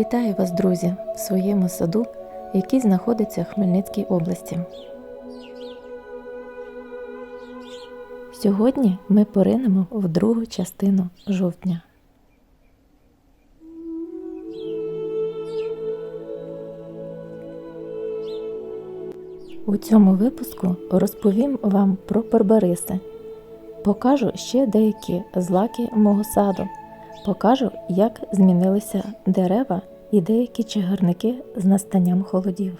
Вітаю вас, друзі, в своєму саду, який знаходиться в Хмельницькій області. Сьогодні ми поринемо в другу частину жовтня. У цьому випуску розповім вам про барбариси. Покажу ще деякі злаки мого саду. Покажу, як змінилися дерева і деякі чагарники з настанням холодів.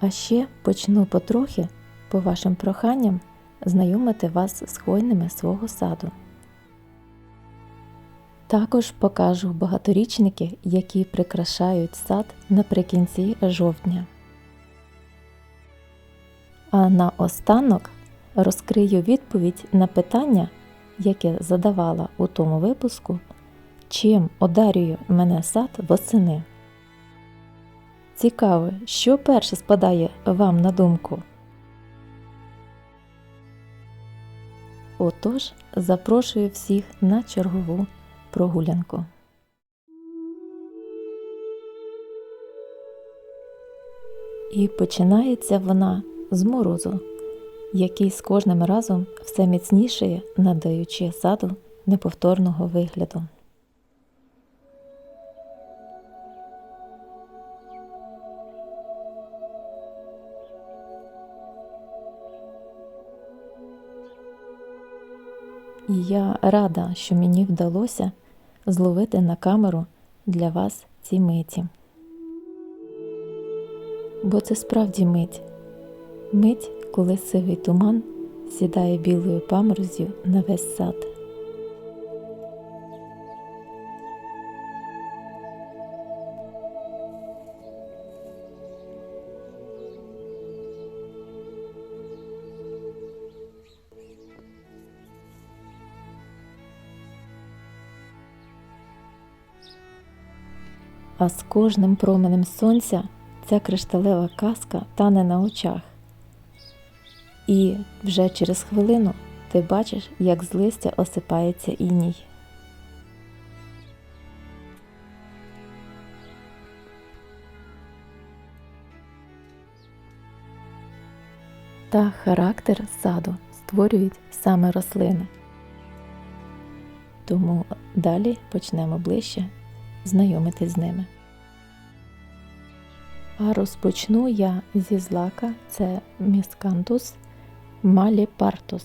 А ще почну потрохи, по вашим проханням, знайомити вас з хвойними свого саду. Також покажу багаторічники, які прикрашають сад наприкінці жовтня. А наостанок розкрию відповідь на питання, яке задавала у тому випуску, чим одарює мене сад восени. Цікаво, що перше спадає вам на думку. Отож, запрошую всіх на чергову прогулянку. І починається вона з морозу, який з кожним разом все міцнішає, надаючи саду неповторного вигляду. І я рада, що мені вдалося зловити на камеру для вас ці миті. Бо це справді мить. Мить, коли сивий туман сідає білою паморозю на весь сад. А з кожним променем сонця ця кришталева казка тане на очах. І вже через хвилину ти бачиш, як з листя осипається іній. Та характер саду створюють саме рослини. Тому далі почнемо ближче знайомитись з ними. А розпочну я зі злака це міскантус маліпартус.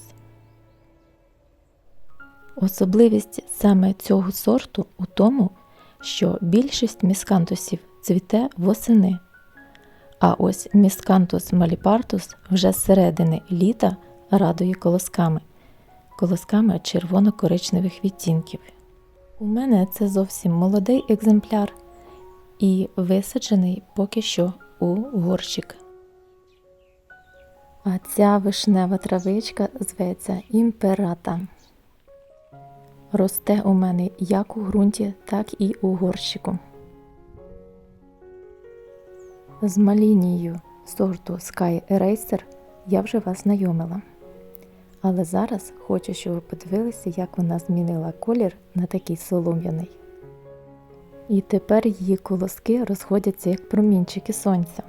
Особливість саме цього сорту у тому, що більшість міскантусів цвіте восени, а ось міскантус маліпартус вже з середини літа радує колосками, колосками червоно-коричневих відтінків. У мене це зовсім молодий екземпляр і висаджений поки що у горщик. А ця вишнева травичка зветься імперата. Росте у мене як у ґрунті, так і у горщику. З малінією сорту Sky Eraser я вже вас знайомила. Але зараз хочу, щоб ви подивилися, як вона змінила колір на такий солом'яний. І тепер її колоски розходяться як промінчики сонця.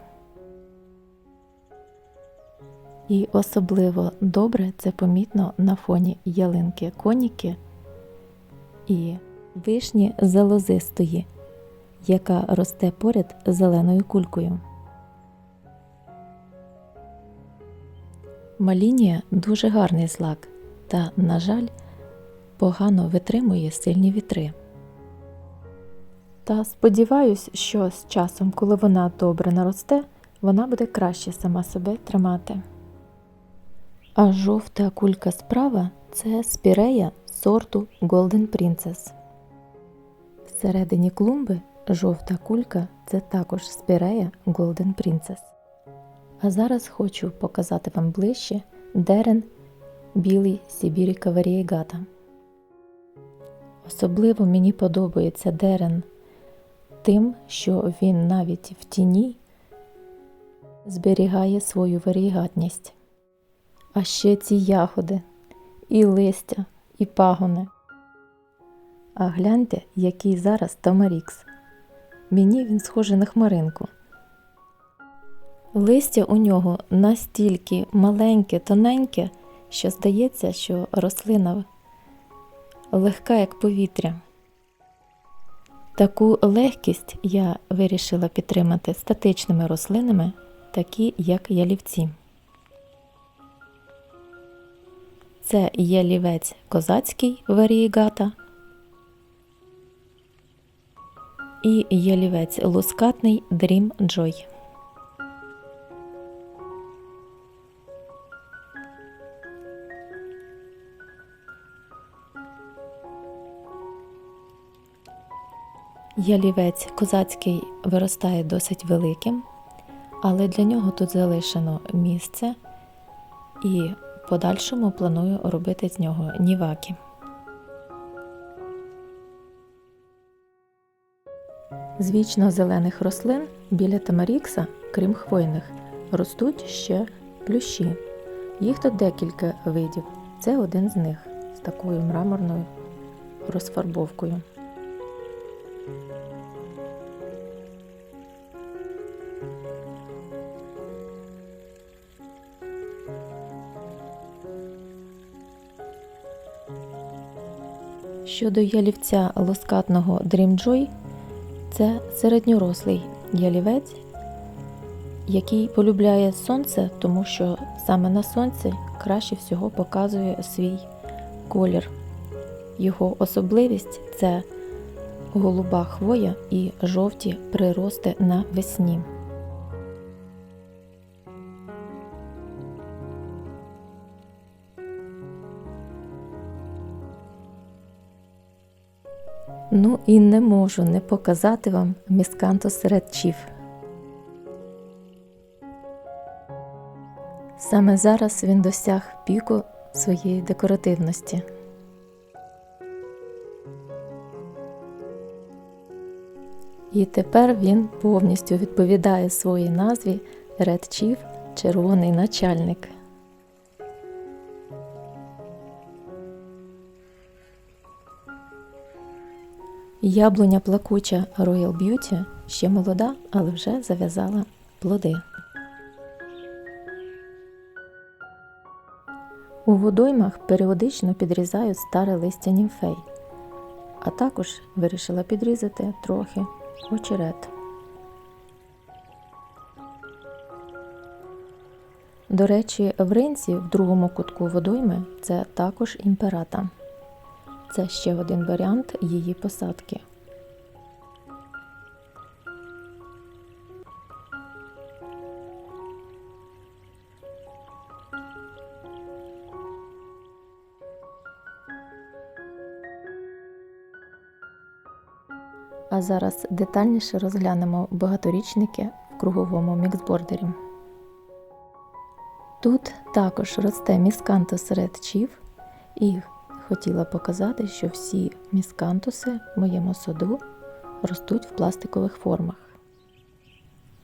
І особливо добре це помітно на фоні ялинки коніки і вишні залозистої, яка росте поряд зеленою кулькою. Малінія дуже гарний злак та, на жаль, погано витримує сильні вітри. Та сподіваюсь, що з часом, коли вона добре наросте, вона буде краще сама себе тримати. А жовта кулька справа це спірея сорту Golden Princess. Всередині клумби жовта кулька це також спірея Golden Princess. А зараз хочу показати вам ближче дерен білий Сибіріка варієгата. Особливо мені подобається дерен тим, що він навіть в тіні зберігає свою варієгатність. А ще ці ягоди, і листя, і пагони. А гляньте, який зараз Тамарікс. Мені він схожий на хмаринку. Листя у нього настільки маленьке, тоненьке, що здається, що рослина легка, як повітря. Таку легкість я вирішила підтримати статичними рослинами, такі як ялівці. Це ялівець козацький варієгата і ялівець лускатний Dream Joy. Ялівець козацький виростає досить великим, але для нього тут залишено місце і подальшому планую робити з нього ніваки. З вічно зелених рослин біля Тамарікса, крім хвойних, ростуть ще плющі. Їх тут декілька видів. Це один з них з такою мраморною розфарбовкою. Щодо ялівця лоскатного Dream Joy, це середньорослий ялівець, який полюбляє сонце, тому що саме на сонці краще всього показує свій колір. Його особливість це голуба хвоя і жовті прирости на весні. Ну і не можу не показати вам міскантус редчів. Саме зараз він досяг піку своєї декоративності. І тепер він повністю відповідає своїй назві Chief – червоний начальник. Яблуня плакуча Royal Beauty ще молода, але вже зав'язала плоди. У водоймах періодично підрізаю старе листя німфей, а також вирішила підрізати трохи очерет. До речі, в ринці в другому кутку водойми це також імперата. Це ще один варіант її посадки. А зараз детальніше розглянемо багаторічники в круговому міксбордері. Тут також росте міскантус Red Chief і хотіла показати, що всі міскантуси в моєму саду ростуть в пластикових формах.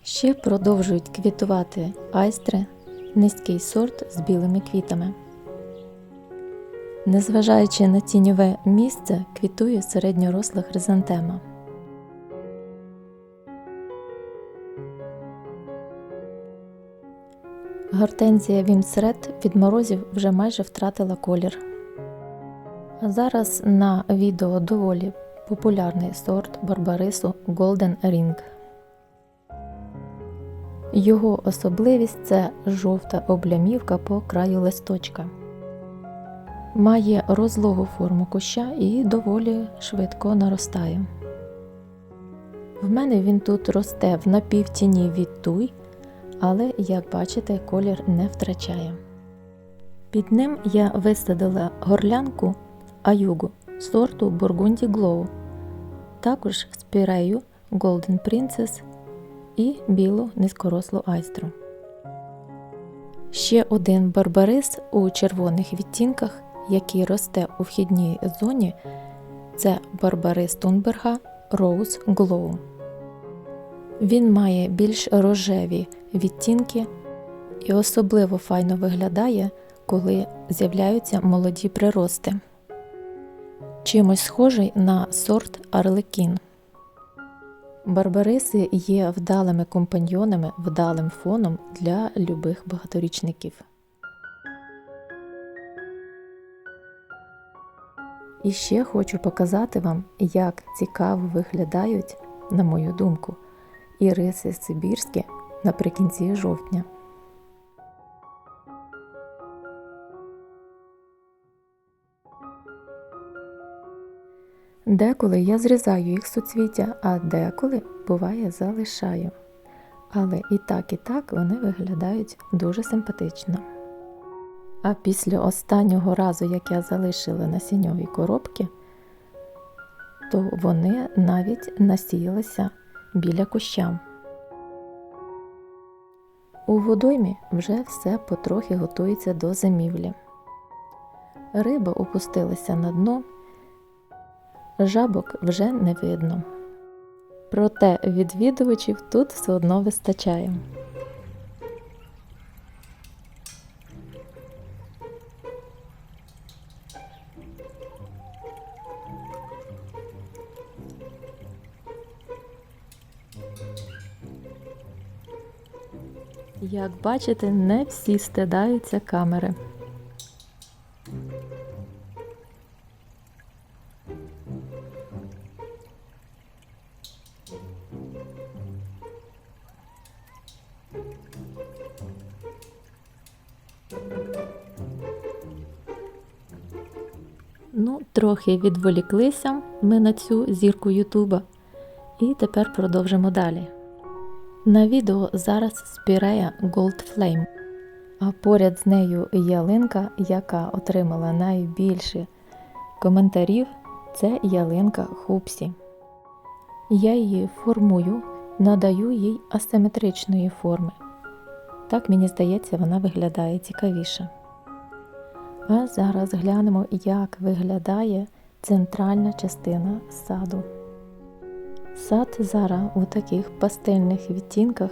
Ще продовжують квітувати айстри, низький сорт з білими квітами. Незважаючи на тіньове місце, квітує середньоросла хризантема. Гортензія Вімсред від морозів вже майже втратила колір. Зараз на відео доволі популярний сорт барбарису Golden Ring. Його особливість це жовта облямівка по краю листочка. Має розлогу форму куща і доволі швидко наростає. В мене він тут росте в напівтіні від туй, але, як бачите, колір не втрачає. Під ним я висадила горлянку аюгу сорту Burgundy Glow, також спірею Golden Princess і білу низькорослу айстру. Ще один барбарис у червоних відтінках, який росте у вхідній зоні, це барбарис Тунберга Rose Glow. Він має більш рожеві відтінки і особливо файно виглядає, коли з'являються молоді прирости. Чимось схожий на сорт Арлекін. Барбариси є вдалими компаньйонами, вдалим фоном для любих багаторічників. І ще хочу показати вам, як цікаво виглядають, на мою думку, іриси сибірські наприкінці жовтня. Деколи я зрізаю їх суцвіття, а деколи буває залишаю. Але і так, і так вони виглядають дуже симпатично. А після останнього разу, як я залишила насінньові коробки, то вони навіть насіялися біля куща. У водоймі вже все потрохи готується до зимівлі. Риба опустилася на дно, жабок вже не видно. Проте відвідувачів тут все одно вистачає. Як бачите, не всі стидаються камери. Трохи відволіклися ми на цю зірку Ютуба. І тепер продовжимо далі. На відео зараз спірея Gold Flame, а поряд з нею ялинка, яка отримала найбільше коментарів, це ялинка Хупсі. Я її формую, надаю їй асиметричної форми. Так мені здається, вона виглядає цікавіше. А зараз глянемо, як виглядає центральна частина саду. Сад зараз у таких пастельних відтінках,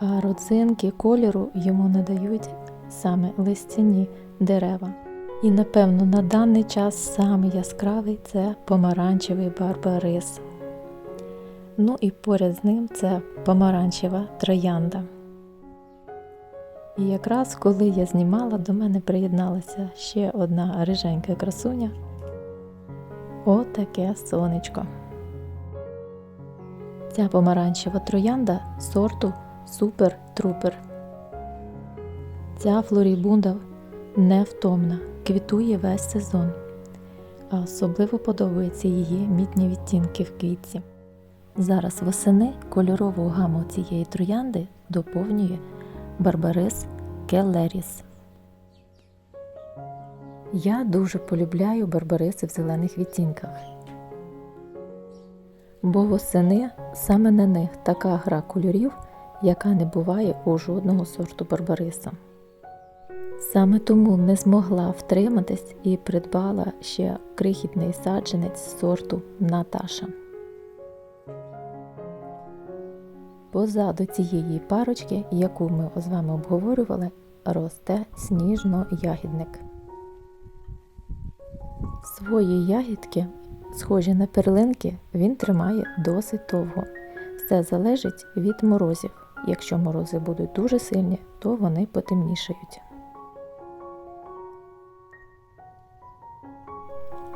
а родзинки кольору йому надають саме листяні дерева. І, напевно, на даний час самий яскравий це помаранчевий барбарис. Ну і поряд з ним це помаранчева троянда. І якраз коли я знімала, до мене приєдналася ще одна риженька красуня. Отаке сонечко. Ця помаранчева троянда сорту Супер Трупер. Ця флорібунда невтомна, квітує весь сезон, а особливо подобаються її мідні відтінки в квітці. Зараз восени кольорову гаму цієї троянди доповнює Барбарис Келлеріс. Я дуже полюбляю барбариси в зелених відтінках, бо восени саме на них така гра кольорів, яка не буває у жодного сорту барбариса. Саме тому не змогла втриматись і придбала ще крихітний саджанець сорту Наташа. Позаду цієї парочки, яку ми з вами обговорювали, росте сніжно-ягідник. Свої ягідки, схожі на перлинки, він тримає досить довго. Все залежить від морозів. Якщо морози будуть дуже сильні, то вони потемнішають.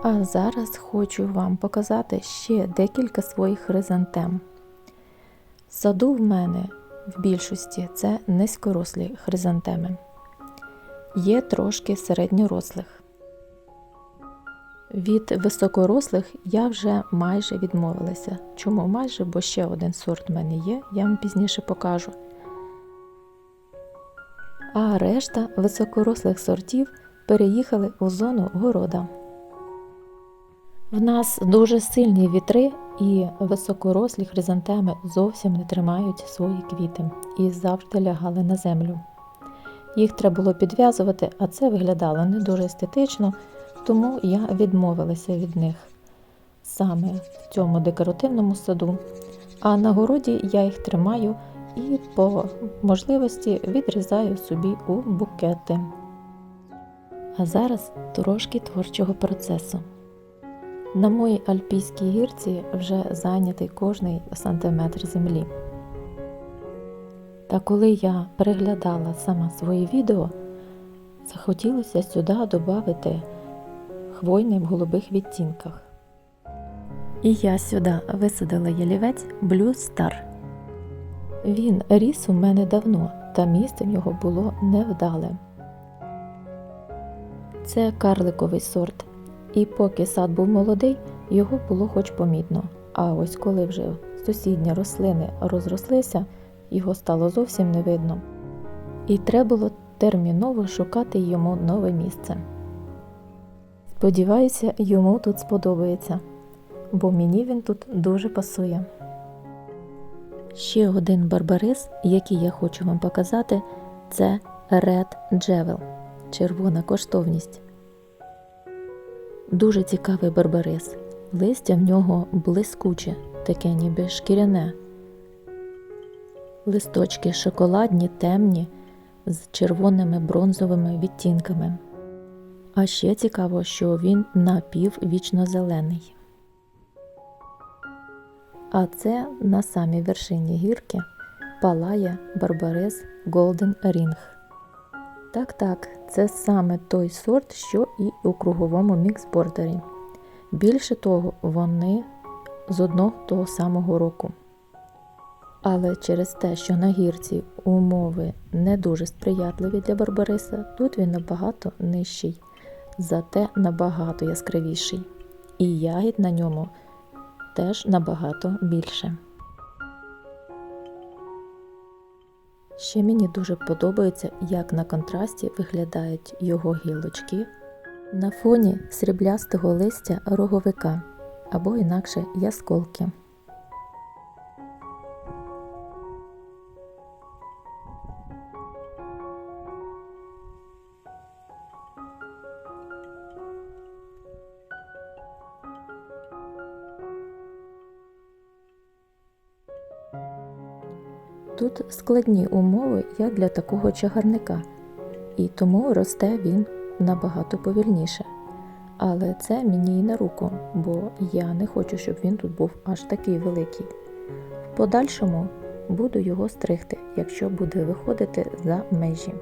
А зараз хочу вам показати ще декілька своїх хризантем. Саду в мене в більшості це низькорослі хризантеми. Є трошки середньорослих. Від високорослих я вже майже відмовилася. Чому майже? Бо ще один сорт в мене є, я вам пізніше покажу. А решта високорослих сортів переїхали у зону города. В нас дуже сильні вітри, і високорослі хризантеми зовсім не тримають свої квіти і завжди лягали на землю. Їх треба було підв'язувати, а це виглядало не дуже естетично, тому я відмовилася від них саме в цьому декоративному саду. А на городі я їх тримаю і по можливості відрізаю собі у букети. А зараз трошки творчого процесу. На моїй альпійській гірці вже зайнятий кожний сантиметр землі. Та коли я переглядала сама свої відео, захотілося сюди додати хвойний в голубих відтінках. І я сюди висадила ялівець Blue Star. Він ріс у мене давно, та місце в нього було невдале. Це карликовий сорт, і поки сад був молодий, його було хоч помітно. А ось коли вже сусідні рослини розрослися, його стало зовсім не видно. І треба було терміново шукати йому нове місце. Сподіваюся, йому тут сподобається, бо мені він тут дуже пасує. Ще один барбарис, який я хочу вам показати, це Red Jewel червона коштовність. Дуже цікавий барбарис. Листя в нього блискуче, таке ніби шкіряне. Листочки шоколадні, темні, з червоними бронзовими відтінками. А ще цікаво, що він напіввічно-зелений. А це на самій вершині гірки палає барбарис Golden Ring. Так, так, це саме той сорт, що і у круговому міксбордері. Більше того, вони з одного того самого року. Але через те, що на гірці умови не дуже сприятливі для барбариса, тут він набагато нижчий, зате набагато яскравіший. І ягід на ньому теж набагато більше. Ще мені дуже подобається, як на контрасті виглядають його гілочки на фоні сріблястого листя роговика або інакше ясколки. Складні умови як для такого чагарника, і тому росте він набагато повільніше. Але це мені і на руку, бо я не хочу, щоб він тут був аж такий великий. В подальшому буду його стригти, якщо буде виходити за межі.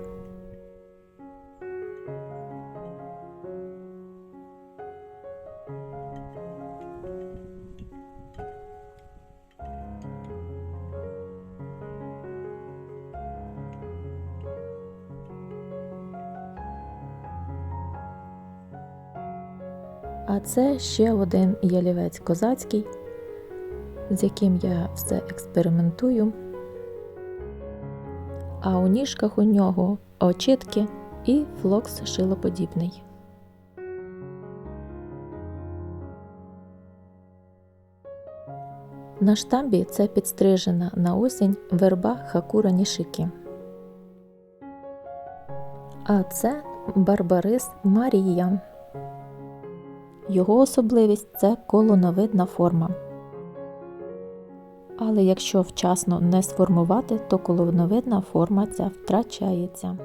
Це ще один ялівець козацький, з яким я все експериментую. А у ніжках у нього очітки і флокс шилоподібний. На штамбі це підстрижена на осінь верба хакура нішики. А це барбарис Марія. Його особливість це колоновидна форма. Але якщо вчасно не сформувати, то колоновидна форма ця втрачається.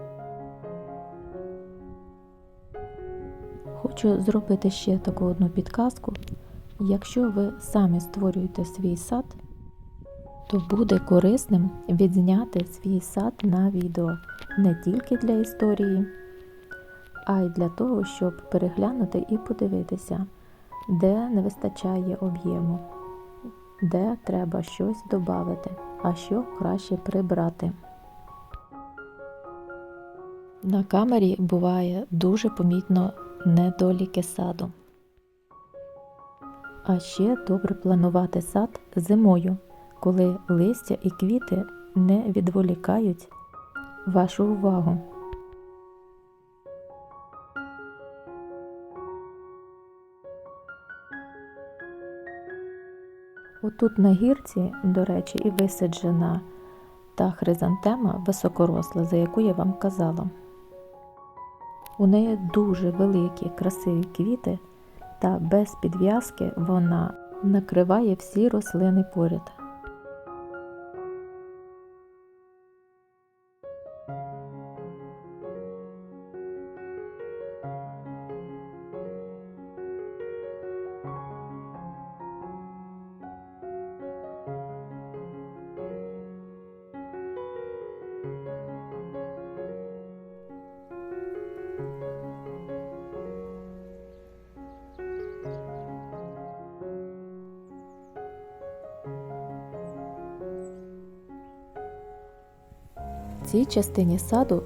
Хочу зробити ще таку одну підказку. Якщо ви самі створюєте свій сад, то буде корисним відзняти свій сад на відео не тільки для історії а й для того, щоб переглянути і подивитися, де не вистачає об'єму, де треба щось додати, а що краще прибрати. На камері буває дуже помітно недоліки саду. А ще добре планувати сад зимою, коли листя і квіти не відволікають вашу увагу. Отут на гірці, до речі, і висаджена та хризантема високоросла, за яку я вам казала. У неї дуже великі красиві квіти, та без підв'язки вона накриває всі рослини поряд. Цій частині саду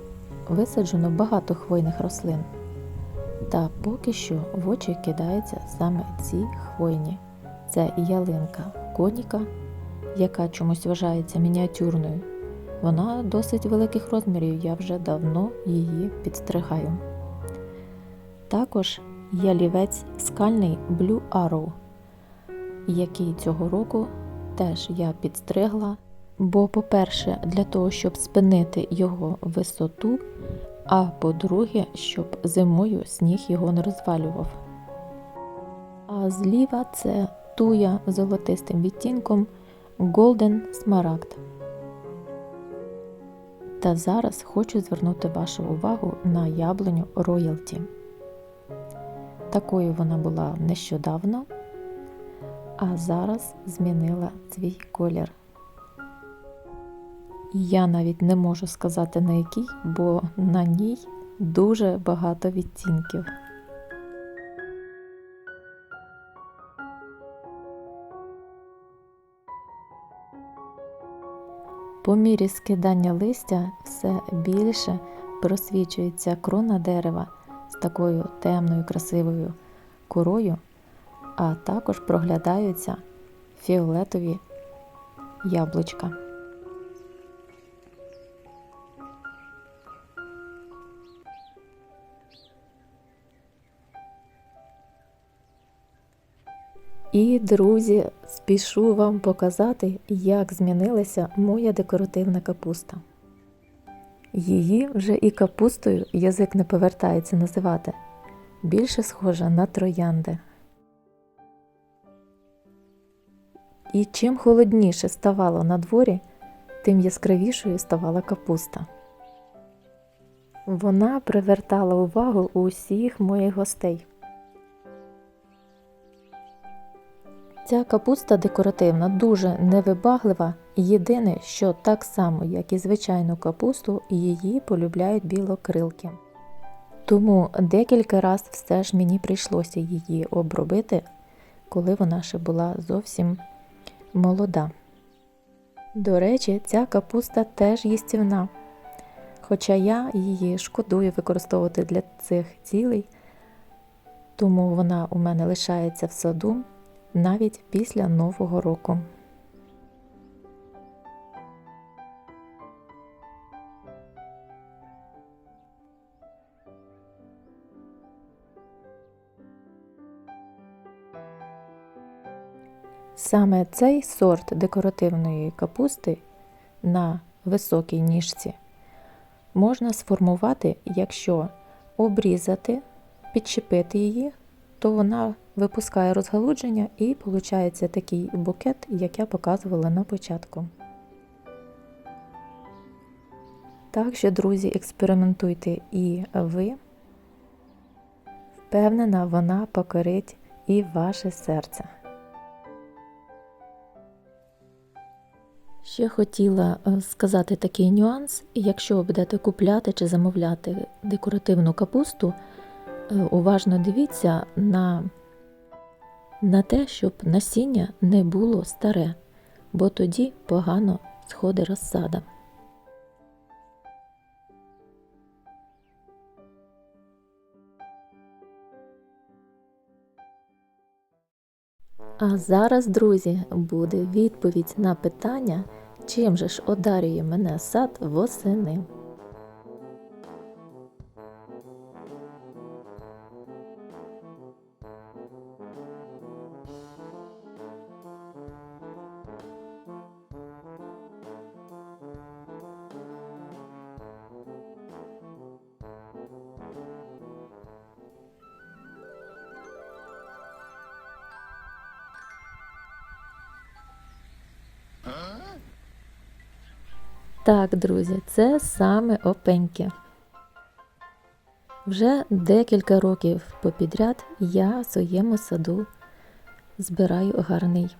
висаджено багато хвойних рослин. Та поки що в очі кидаються саме ці хвойні. Це ялинка коніка, яка чомусь вважається мініатюрною. Вона досить великих розмірів, я вже давно її підстригаю. Також ялівець скальний Blue Arrow, який цього року теж я підстригла. Бо, по-перше, для того, щоб спинити його висоту, а по-друге, щоб зимою сніг його не розвалював. А зліва це туя з золотистим відтінком Golden Smaragd. Та зараз хочу звернути вашу увагу на яблуню Royalty. Такою вона була нещодавно, а зараз змінила свій колір. Я навіть не можу сказати на який, бо на ній дуже багато відтінків. По мірі скидання листя все більше просвічується крона дерева з такою темною красивою корою, а також проглядаються фіолетові яблучка. І, друзі, спішу вам показати, як змінилася моя декоративна капуста. Її вже і капустою язик не повертається називати, більше схожа на троянди. І чим холодніше ставало на дворі, тим яскравішою ставала капуста. Вона привертала увагу усіх моїх гостей. Ця капуста декоративна, дуже невибаглива. Єдине, що так само, як і звичайну капусту, її полюбляють білокрилки. Тому декілька разів все ж мені прийшлося її обробити, коли вона ще була зовсім молода. До речі, ця капуста теж їстівна. Хоча я її шкодую використовувати для цих цілей, тому вона у мене лишається в саду навіть після Нового року. Саме цей сорт декоративної капусти на високій ніжці можна сформувати, якщо обрізати, підчепити її, то вона випускає розгалудження і виходить такий букет, як я показувала на початку. Так що, друзі, експериментуйте і ви. Впевнена, вона покорить і ваше серце. Ще хотіла е, сказати такий нюанс, якщо ви будете купляти чи замовляти декоративну капусту, уважно дивіться на на те, щоб насіння не було старе, бо тоді погано сходить розсада. А зараз, друзі, буде відповідь на питання, чим же ж одарює мене сад восени. Так, друзі, це саме опеньки. Вже декілька років попідряд я в своєму саду збираю гарний,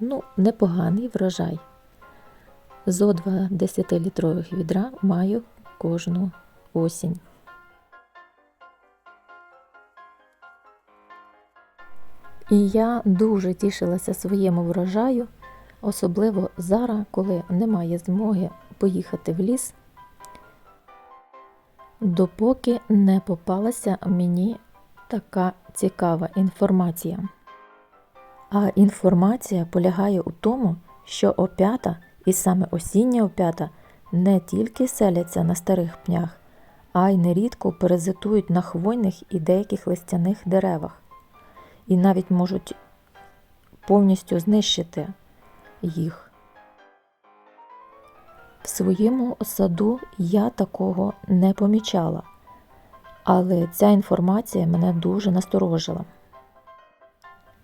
ну, непоганий врожай. Зо два 10-літрових відра маю кожну осінь. І я дуже тішилася своєму врожаю. Особливо зараз, коли немає змоги поїхати в ліс допоки не попалася мені така цікава інформація. А інформація полягає у тому, що опята, і саме осіння опята, не тільки селяться на старих пнях, а й нерідко паразитують на хвойних і деяких листяних деревах, і навіть можуть повністю знищити їх. В своєму саду я такого не помічала, але ця інформація мене дуже насторожила.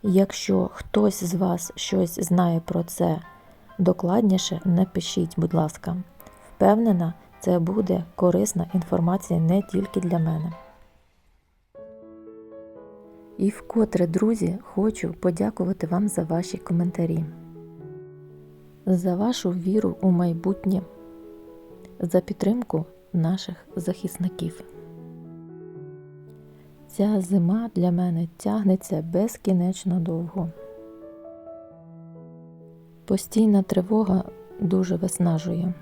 Якщо хтось з вас щось знає про це докладніше, напишіть, будь ласка. Впевнена, це буде корисна інформація не тільки для мене. І вкотре, друзі, хочу подякувати вам за ваші коментарі, за вашу віру у майбутнє, за підтримку наших захисників. Ця зима для мене тягнеться безкінечно довго. Постійна тривога дуже виснажує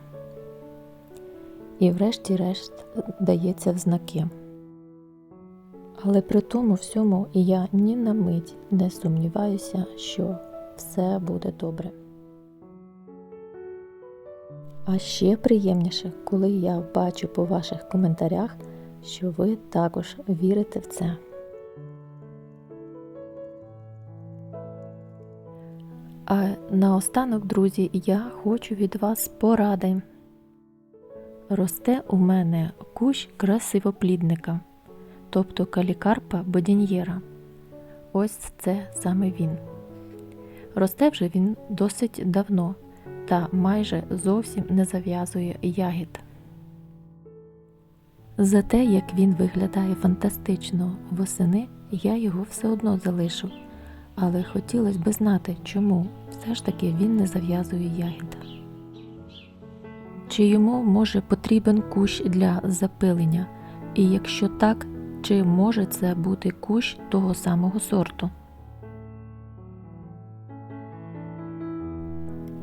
і, врешті-решт, дається в знаки. Але при тому всьому я ні на мить не сумніваюся, що все буде добре. А ще приємніше, коли я бачу по ваших коментарях, що ви також вірите в це. А наостанок, друзі, я хочу від вас поради. Росте у мене кущ красивоплідника, тобто калікарпа бодіньєра. Ось це саме він. Росте вже він досить давно та майже зовсім не зав'язує ягід. За те, як він виглядає фантастично восени, я його все одно залишу, але хотілося б знати, чому все ж таки він не зав'язує ягід. Чи йому може потрібен кущ для запилення, і якщо так, чи може це бути кущ того самого сорту?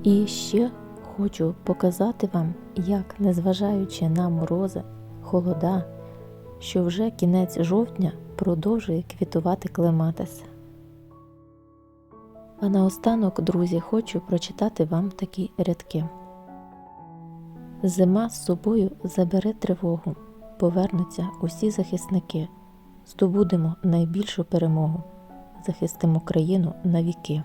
І ще хочу показати вам, як, незважаючи на морози, холода, що вже кінець жовтня продовжує квітувати клематис. А наостанок, друзі, хочу прочитати вам такі рядки. Зима з собою забере тривогу, повернуться усі захисники, здобудемо найбільшу перемогу, захистимо країну на віки.